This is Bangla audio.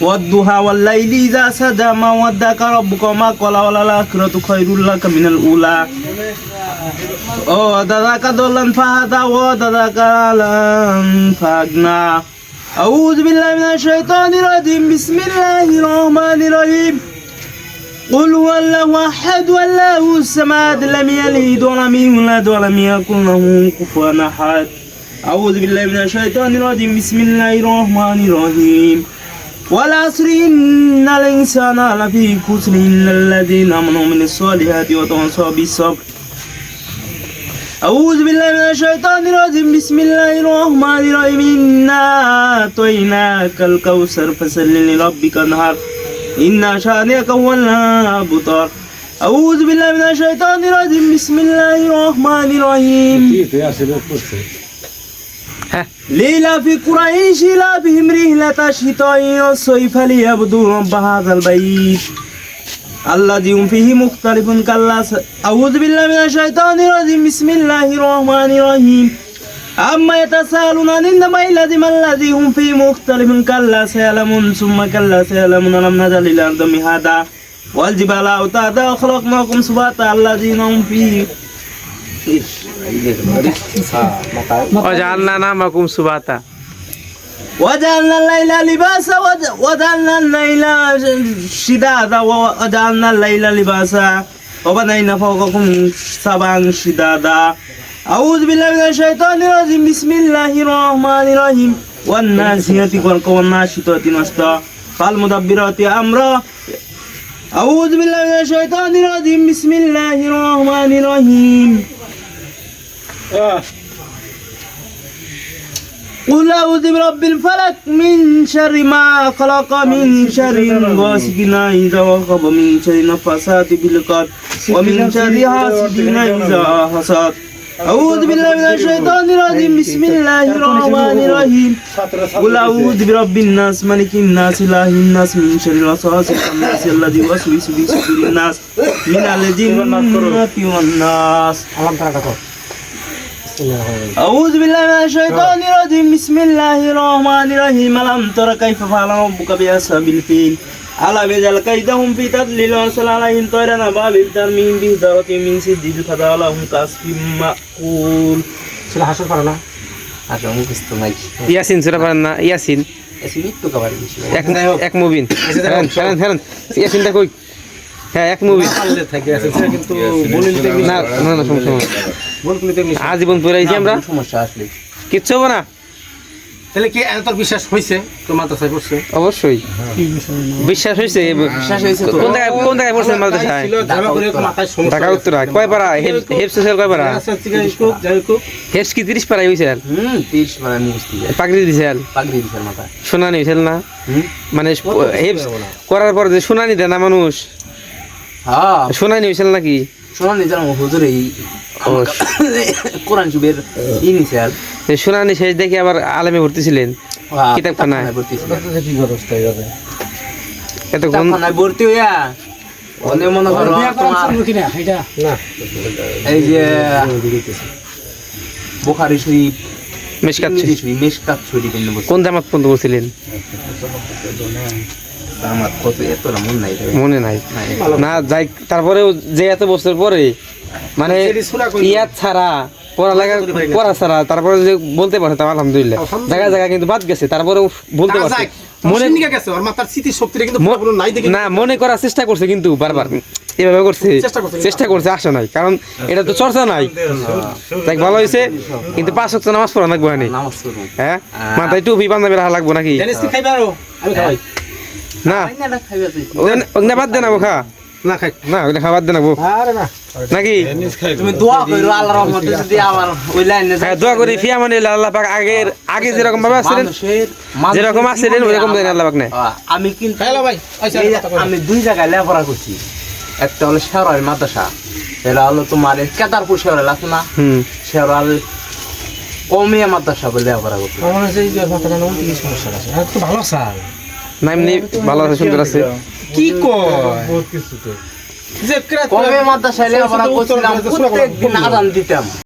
والضحى والليل إذا سجى ما ودعك ربك وما قلى وللآخرة خير لك من الأولى. ووجدك ضلا فهدى ووجدك عالا فأغنى. أعوذ بالله من الشيطان الرجيم. بسم الله الرحمن الرحيم. قل هو الله أحد الله الصمد لم يلد ولم يولد ولم يكن له كفوا أحد. أعوذ بالله من الشيطان الرجيم. بسم الله الرحمن الرحيم. والعصر إن الإنسان لفي خسر إلا الذين آمنوا من الصالحات وتواصوا بالصبر أعوذ بالله من الشيطان الرجيم بسم الله الرحمن الرحيم إنا أعطيناك الكوثر فصل لربك انهار إنا شانئك هو الأبتر أعوذ بالله من الشيطان الرجيم بسم الله الرحمن الرحيم ليلى في قريش لا بهم رحلة الشتاء والصيف ليعبدوا رب هذا البيت الذي هم فيه مختلف كلا س... أعوذ بالله من الشيطان الرجيم بسم الله الرحمن الرحيم أما يتساءلون عن النبأ الذي ما الذي هم فيه مختلف كلا سيعلمون ثم كلا سيعلمون لم نجعل الأرض مهادا والجبال أوتادا وخلقناكم سباتا الذين هم فيه وجعلنا نومكم سباتا وجعلنا الليل لباسا وج- وجعلنا الليل شدادا وجعلنا الليل لباسا وبنينا فوقكم سبعا شدادا أعوذ بالله من الشيطان الرجيم بسم الله الرحمن الرحيم والناسيات غرقا والناشطات نشطا فالمدبرات أمرا أعوذ بالله من الشيطان الرجيم بسم الله الرحمن الرحيم قل أعوذ برب الفلك من شر ما خلق من شر غاسق إذا وقب من شر النفاثات في العقد ومن شر حاسد إذا حسد أعوذ بالله من الشيطان الرجيم بسم الله الرحمن الرحيم قل أعوذ برب الناس ملك الناس إله الناس من شر الوسواس الخناس الذي يوسوس في صدور الناس من الجنة والناس أعوذ بالله من الشيطان الرجيم بسم الله الرحمن الرحيم ألم تر كيف فعل ربك بأصحاب الفيل ألم يجعل كيدهم في تضليل وأرسل عليهم طيرا أبابيل ترميهم بحجارة من سجيل فجعلهم كعصف مأكول ছেলে হাসর পারে না হাসর মুখস্থ নাই ইয়াসিন সুরা পারেন না ইয়াসিন এসে মৃত্যু কাবার বেশি এক এক মুবিন ফেরেন ফেরেন ফেরেন ইয়াসিনটা কই হ্যাঁ এক মুবিন পারলে থাকে আছে সেটা কিন্তু বলিতে না না না সমস্যা নেই। বলতে আজীবন আমরা। সমস্যা আসলে। কিচ্ছু হব না? তাহলে কি এত বিশ্বাস হয়েছে তো মাদ্রাসায় পড়ছে? অবশ্যই। বিশ্বাস হয়েছে বিশ্বাস হয়েছে তো। কোন জায়গায় কোন জায়গায় পড়ছেন মাদ্রাসায়? ঢাকা করে মাথায় সমস্যা ঢাকা উত্তরা। কয় পারা হেপস হেপস কয় পারা হেপস কি তিরিশ পারা হয়েছে হুম তিরিশ মানে মুখস্থ পাগড়ি দিছে পাগড়ি দিছে মাথায়। শুনানি না? মানে হেপস করার পর যে শুনানি দেয় না মানুষ? হ্যাঁ। শুনানি হয়েছিল নাকি? শোনা নি জানো হুজুর এই ও কোরআন যুগের শুনানি শেষ দেখে আবার আলেমে ভর্তি ছিলেন কিতাবখানায়? ভর্তি ছিল এতক্ষণ কিতাবখানায় ভর্তি হইয়া অনেক মনে করো তোমার এই যে বুখারি শরীফ মেশকাত শরীফ। মেশকাত শরীফ কোন জামাত পর্যন্ত বলছিলেন মন নাই। মনে নাই। নাই। না যাই তারপরেও যে এত বছর পরে মানে ইয়াদ ছাড়া পড়ালেখা পড়া ছাড়া তারপরে যে বলতে পারছে তার আলহামদুলিল্লাহ। জায়গা জায়গা কিন্তু বাদ গেছে তারপরেও বলতে পারছে। মনে না মনে করার চেষ্টা করছে কিন্তু বারবার। এভাবে করছে চেষ্টা করছে আসে নাই। কারণ এটা তো চর্চা নাই। দেখ ভালো হয়েছে। কিন্তু পাঁচ ওয়াক্ত নামাজ পড়া লাগবে না হ্যাঁ? মাথায় টুপি পাঞ্জাবি রাখা লাগবো নাকি? না। আইনাটা খাইবে তুই। ওখানে- ওখানে বাদ দেন খা না খাই। না ওখানে খাবার দেন নাকি? তুমি দোয়া করো আল্লাহর রহমতে যদি আমার ওই লাইনে হ্যাঁ দোয়া করি ফিয়া মানে আল্লাহ পাক আগের আগে যেরকম ভাবে আসছিলেন যেরকম আসছিলেন ওইরকম দেন আল্লাহ পাক নেয় হ্যাঁ, আমি কিন্তু এই যে আমি দুই জায়গায় লেখাপড়া করছি। একটা হলো শেওরাল মাদ্রাসা এটা হলো তোমার এই কেদারপুর শেওরাল আছে না? হুম। শেওরাল কমিয়া মাদ্রাসা বলে লেখাপড়া করছি। না এমনি ভালো আছে সুন্দর আছে। কি কয়? কমে মাদ্রাসায় লেখাপড়া করছিলাম প্রত্যেক দিন আদান দিতাম।